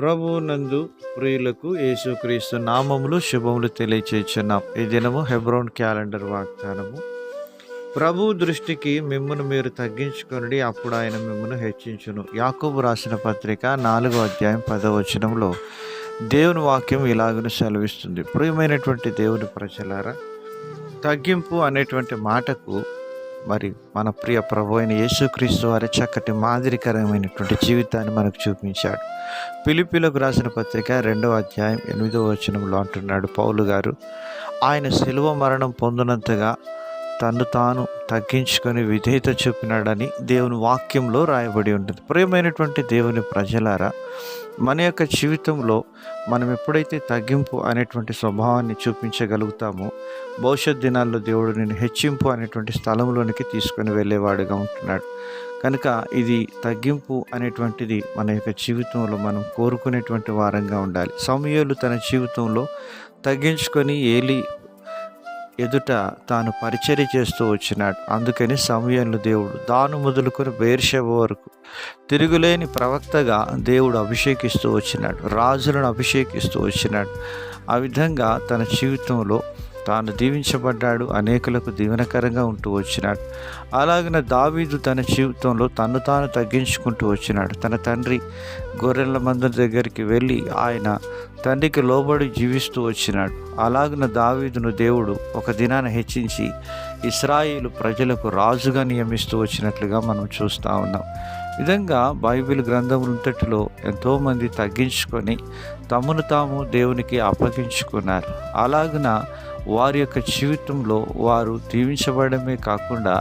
ప్రభు నందు ప్రియులకు యేసుక్రీస్తు నామములు శుభములు తెలియచేస్తున్నాం ఈ దినము హెబ్రోన్ క్యాలెండర్ వాగ్దానము. ప్రభు దృష్టికి మిమ్మను మీరు తగ్గించుకొని అప్పుడు ఆయన మిమ్మను హెచ్చించును. యాకోబు రాసిన పత్రిక నాలుగో అధ్యాయం పదవచనంలో దేవుని వాక్యం ఇలాగను సెలవిస్తుంది. ప్రియమైనటువంటి దేవుని ప్రజలారా తగ్గింపు అనేటువంటి మాటకు మరి మన ప్రియ ప్రభు అయిన యేసుక్రీస్తు వారి చక్కటి మాదిరికరమైనటువంటి జీవితాన్ని మనకు చూపించాడు. పిలిపిలకు రాసిన పత్రిక రెండవ అధ్యాయం ఎనిమిదవ వచనంలో అంటున్నాడు పౌలు గారు ఆయన శిలువ మరణం పొందినంతగా తను తాను తగ్గించుకొని విధేయత చూపినాడని దేవుని వాక్యంలో రాయబడి ఉంటుంది. ప్రియమైనటువంటి దేవుని ప్రజలారా మన యొక్క జీవితంలో మనం ఎప్పుడైతే తగ్గింపు అనేటువంటి స్వభావాన్ని చూపించగలుగుతామో భవిష్యత్ దినాల్లో దేవుడు నేను హెచ్చింపు అనేటువంటి స్థలంలోనికి తీసుకొని వెళ్ళేవాడుగా ఉంటున్నాడు. కనుక ఇది తగ్గింపు అనేటువంటిది మన యొక్క జీవితంలో మనం కోరుకునేటువంటి వారంగా ఉండాలి. సమయాలు తన జీవితంలో తగ్గించుకొని ఏలి ఎదుట తాను పరిచర్య చేస్తూ వచ్చినాడు. అందుకని సమయంలో దేవుడు దాను మొదలుకొని బేర్షెబ వరకు తిరుగులేని ప్రవక్తగా దేవుడు అభిషేకిస్తూ వచ్చినాడు. రాజులను అభిషేకిస్తూ వచ్చినాడు. ఆ విధంగా తన జీవితంలో తాను దీవించబడ్డాడు. అనేకులకు దీవెనకరంగా ఉంటూ వచ్చినాడు. అలాగిన దావీదు తన జీవితంలో తను తాను తగ్గించుకుంటూ వచ్చినాడు. తన తండ్రి గొర్రెల మంద దగ్గరికి వెళ్ళి ఆయన తండ్రికి లోబడి జీవిస్తూ వచ్చినాడు. అలాగిన దావీదును దేవుడు ఒక దినాన హెచ్చించి ఇస్రాయిలు ప్రజలకు రాజుగా నియమిస్తూ వచ్చినట్లుగా మనం చూస్తూ ఉన్నాం. విధంగా బైబిల్ గ్రంథములంతటిలో ఎంతోమంది తగ్గించుకొని తమను తాము దేవునికి అప్పగించుకున్నారు. అలాగున వారి యొక్క జీవితంలో వారు దీవించబడమే కాకుండా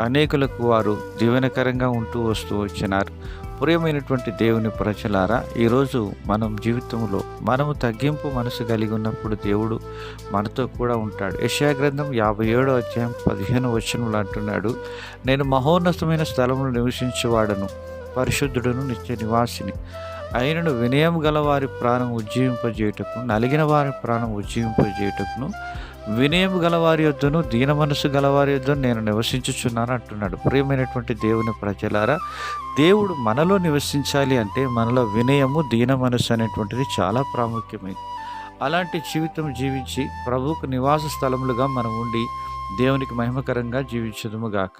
అనేకులకు వారు దీవెనకరంగా ఉంటూ వస్తూ వచ్చినారు. ప్రియమైనటువంటి దేవుని ప్రజలారా ఈరోజు మనం జీవితంలో మనము తగ్గింపు మనసు కలిగి ఉన్నప్పుడు దేవుడు మనతో కూడా ఉంటాడు. యశా గ్రంథం యాభై ఏడో అధ్యాయం పదిహేను వచనములు అంటున్నాడు నేను మహోన్నతమైన స్థలంలో నివసించేవాడను పరిశుద్ధుడును నిత్య నివాసిని. అయినను వినయం గల వారి ప్రాణం ఉజ్జీవింపజేయటకు నలిగిన వారి ప్రాణం ఉజ్జీవింపజేయటకును వినయం గలవారి యొద్దను దీన మనసు గలవారి యొద్దను నేను నివసించుచున్నాను అంటున్నాడు. ప్రియమైనటువంటి దేవుని ప్రజలారా దేవుడు మనలో నివసించాలి అంటే మనలో వినయము దీన మనసు అనేటువంటిది చాలా ప్రాముఖ్యమైనది. అలాంటి జీవితం జీవించి ప్రభువుకు నివాస స్థలములుగా మనం ఉండి దేవునికి మహిమకరంగా జీవించదుము గాక.